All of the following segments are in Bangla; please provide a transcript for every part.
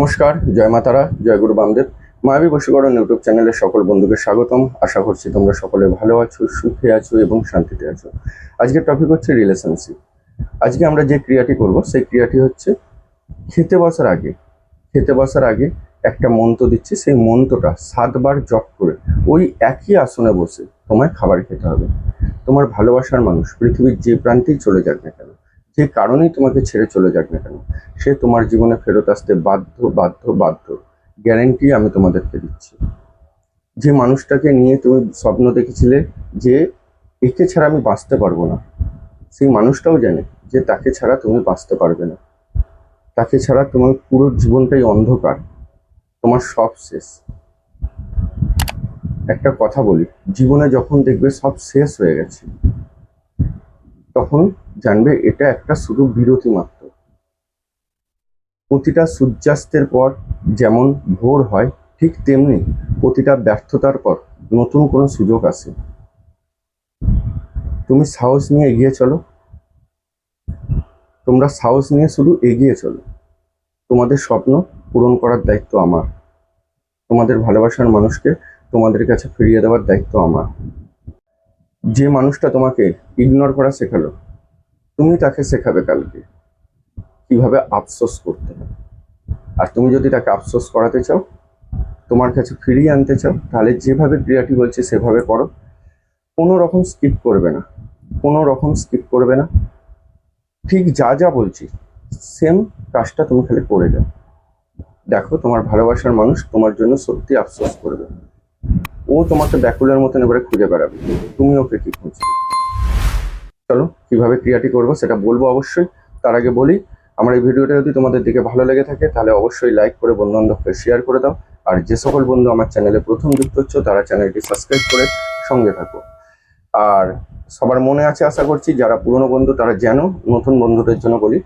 নমস্কার, জয় মাতারা, জয় গুরু বামদেব। মায়াবী বশীকরণ ইউটিউব চ্যানেলের সকল বন্ধুকে স্বাগতম। আশা করছি তোমরা সকলে ভালো আছো, সুখে আছো এবং শান্তিতে আছো। আজকের টপিক হচ্ছে রিলেশনশিপ আজকে আমরা যে ক্রিয়াটি করব, সেই ক্রিয়াটি হচ্ছে খেতে বসার আগে, খেতে বসার আগে একটা মন্ত্র দিচ্ছি, সেই মন্ত্রটা সাতবার জপ করে ওই একই আসনে বসে তোমায় খাবার খেতে হবে। তোমার ভালোবাসার মানুষ, পৃথিবীর যে প্রান্তেই চলে যাক না কেন যে কারণেই তোমাকে ছেড়ে চলে যাক না কেন, সে তোমার জীবনে ফেরত আসতে বাধ্য বাধ্য বাধ্য। গ্যারেন্টি আমি তোমাদেরকে দিচ্ছি। যে মানুষটাকে নিয়ে তুমি স্বপ্ন দেখেছিলে যে একে ছাড়া আমি বাঁচতে পারব না, সেই মানুষটাও জানে যে তাকে ছাড়া তুমি বাঁচতে পারবে না। তাকে ছাড়া তোমার পুরো জীবনটাই অন্ধকার, তোমার সব শেষ। একটা কথা বলি, জীবনে যখন দেখবে সব শেষ হয়ে গেছে। তখন জানবে এটা একটা শুধু বিরতি মাত্র। প্রতিটা সূর্যাস্তের পর যেমন ভোর হয়, ঠিক তেমনি প্রতিটা ব্যর্থতার পর নতুন কোনো সুযোগ আসে। তুমি সাহস নিয়ে এগিয়ে চলো। তোমরা সাহস নিয়ে শুধু এগিয়ে চলো। তোমাদের স্বপ্ন পূরণ করার দায়িত্ব আমার। তোমাদের ভালোবাসার মানুষকে তোমাদের কাছে ফিরিয়ে দেওয়ার দায়িত্ব আমার। যে মানুষটা তোমাকে ইগনোর করা শেখালো, তুমি তাকে শেখাবে কালকে। কীভাবে আফসোস করতে হয়। আর তুমি যদি তাকে আফসোস করাতে চাও, তোমার কাছে ফিরিয়ে আনতে চাও, তাহলে যেভাবে ক্রিয়াটি বলছে সেভাবে করো। কোনো রকম স্কিপ করবে না। কোনো রকম স্কিপ করবে না। ঠিক যা যা বলছি সেম কাজটা তুমি খালি করে যাও। দেখো, তোমার ভালোবাসার মানুষ তোমার জন্য সত্যি আফসোস করবে। তোমাকে ব্যাকুলের মতন এবারে খুঁজে বেড়াবে। তুমি ওকে কি খুঁজবে চলো, কীভাবে ক্রিয়াটি করব সেটা বলব অবশ্যই। তার আগে বলি, আমার এই ভিডিওটা যদি তোমাদের দিকে ভালো লেগে থাকে, তাহলে অবশ্যই লাইক করে বন্ধু বান্ধবকে শেয়ার করে দাও। আর যে সকল বন্ধু আমার চ্যানেলে প্রথম যুক্ত হচ্ছে, তারা চ্যানেলটি সাবস্ক্রাইব করে সঙ্গে থাকো। আর সবার মনে আছে আশা করছি, যারা পুরনো বন্ধু তারা যেন নতুন বন্ধুদের জন্য বলি,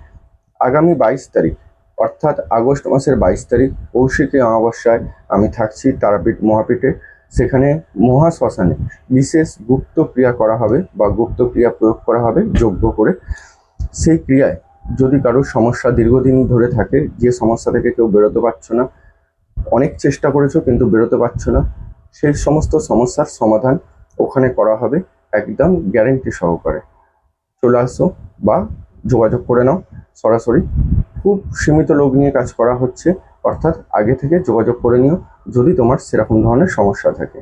আগামী বাইশ তারিখ, অর্থাৎ আগস্ট মাসের বাইশ তারিখ কৌশিকী অমাবস্যায় আমি থাকছি তারাপীঠ মহাপীঠে। সেখানে মহাশ্মশানে বিশেষ গুপ্ত ক্রিয়া করা হবে বা গুপ্ত ক্রিয়া প্রয়োগ করা হবে যোগ্য করে। সেই ক্রিয়ায় যদি কারোর সমস্যা দীর্ঘদিন ধরে থাকে, যে সমস্যা থেকে কেউ বেরোতে পারছ না, অনেক চেষ্টা করেছ কিন্তু বেরোতে পারছ না সেই সমস্ত সমস্যার সমাধান ওখানে করা হবে একদম গ্যারেন্টি সহকারে। চলে আসো বা যোগাযোগ করে নাও, সরাসরি। খুব সীমিত লোক নিয়ে কাজ করা হচ্ছে, অর্থাৎ আগে থেকে যোগাযোগ করে নিও। যদি তোমার সেরকম ধরনের সমস্যা থাকে।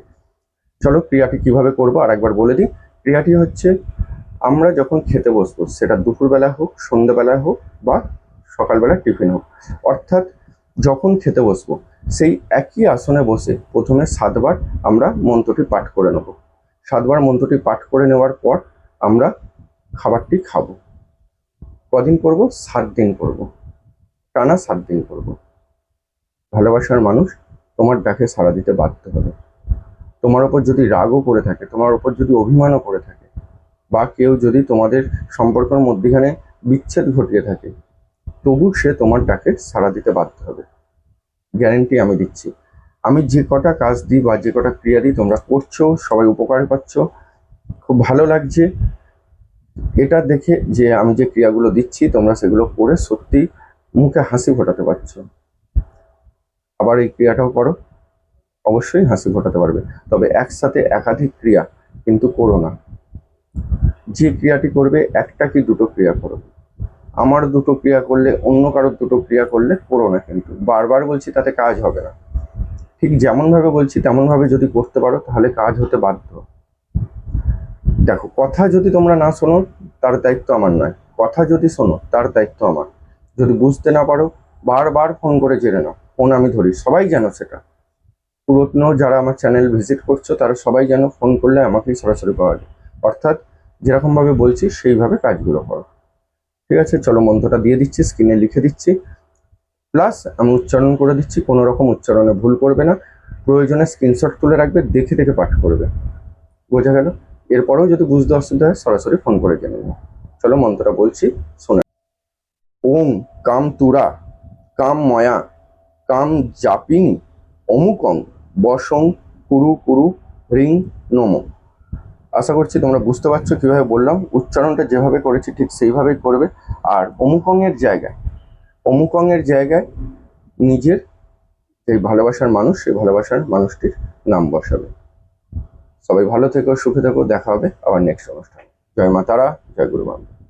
চলো ক্রিয়াটি কীভাবে করব আর একবার বলে দিই। ক্রিয়াটি হচ্ছে, আমরা যখন খেতে বসবো, সেটা দুপুরবেলা হোক সন্ধ্যাবেলা হোক বা সকালবেলা টিফিন হোক, অর্থাৎ যখন খেতে বসবো, সেই একই আসনে বসে প্রথমে সাতবার আমরা মন্ত্রটি পাঠ করে নেব। সাতবার মন্ত্রটি পাঠ করে নেওয়ার পর আমরা খাবারটি খাব। কদিন করব? সাত দিন করব। টানা সাত দিন করব। ভালোবাসার মানুষ তোমার ডাকে সাড়া দিতে বাধ্য হবে। তোমার ওপর যদি রাগও করে থাকে, তোমার ওপর যদি অভিমানও করে থাকে, বা কেউ যদি তোমাদের সম্পর্কের মধ্যেখানে বিচ্ছেদ ঘটিয়ে থাকে, তবু সে তোমার ডাকে সাড়া দিতে বাধ্য হবে। গ্যারেন্টি আমি দিচ্ছি। আমি যে কটা কাজ দিই বা যে কটা ক্রিয়া দিই তোমরা করছ, সবাই উপকার পাচ্ছ। খুব ভালো লাগছে। এটা দেখে যে আমি যে ক্রিয়াগুলো দিচ্ছি, তোমরা সেগুলো করে সত্যি মুখে হাসি ফোটাতে পারছ। আবার এই ক্রিয়াটাও করো। অবশ্যই হাসি ফোটাতে পারবে। তবে একসাথে একাধিক ক্রিয়া কিন্তু করো না। যে ক্রিয়াটি করবে, একটা কি দুটো ক্রিয়া করো। আমার দুটো ক্রিয়া করলে, অন্য কারোর দুটো ক্রিয়া করলে করো না কিন্তু। বারবার বলছি তাতে কাজ হবে না। ঠিক যেমনভাবে বলছি, তেমনভাবে যদি করতে পারো, তাহলে কাজ হতে বাধ্য। দেখো, কথা যদি তোমরা না শোনো, তার দায়িত্ব আমার নয়। কথা যদি শোনো, তার দায়িত্ব আমার। যদি বুঝতে না পারো, বারবার ফোন করে জেনে নাও। ফোন আমি ধরি, সবাই জানো সেটা। পুরনো যারা আমার চ্যানেল ভিজিট করছ, তারা সবাই যেন ফোন করলে আমাকেই সরাসরি পাওয়া যায়। অর্থাৎ যেরকমভাবে বলছি, সেইভাবে কাজগুলো করো। ঠিক আছে, চলো মন্ত্রটা দিয়ে দিচ্ছি স্ক্রিনে লিখে দিচ্ছি। প্লাস আমি উচ্চারণ করে দিচ্ছি, কোনো রকম উচ্চারণে ভুল করবে না। প্রয়োজনে স্ক্রিনশট তুলে রাখবে, দেখে দেখে পাঠ করবে। বোঝা গেল? এরপরেও যদি বুঝতে অসুবিধা হয়, সরাসরি ফোন করে জেনে নেব। চলো মন্ত্রটা বলছি, শোনা। ওম কাম তুরা, কাম ময়া। কাম জাপিনী, অমুকং বসং কুরু কুরু হ্রিং নম। আশা করছি তোমরা বুঝতে পারছ কীভাবে বললাম, উচ্চারণটা যেভাবে করেছি ঠিক সেইভাবেই করবে। আর অমুকং এর জায়গায় অমুকং এর জায়গায় নিজের যে ভালোবাসার মানুষ সেই ভালোবাসার মানুষটির নাম বসাবে। সবাই ভালো থেকো, সুখে থেকো, দেখা হবে আবার নেক্সট অনুষ্ঠান। জয় মা তারা, জয় গুরু বাবা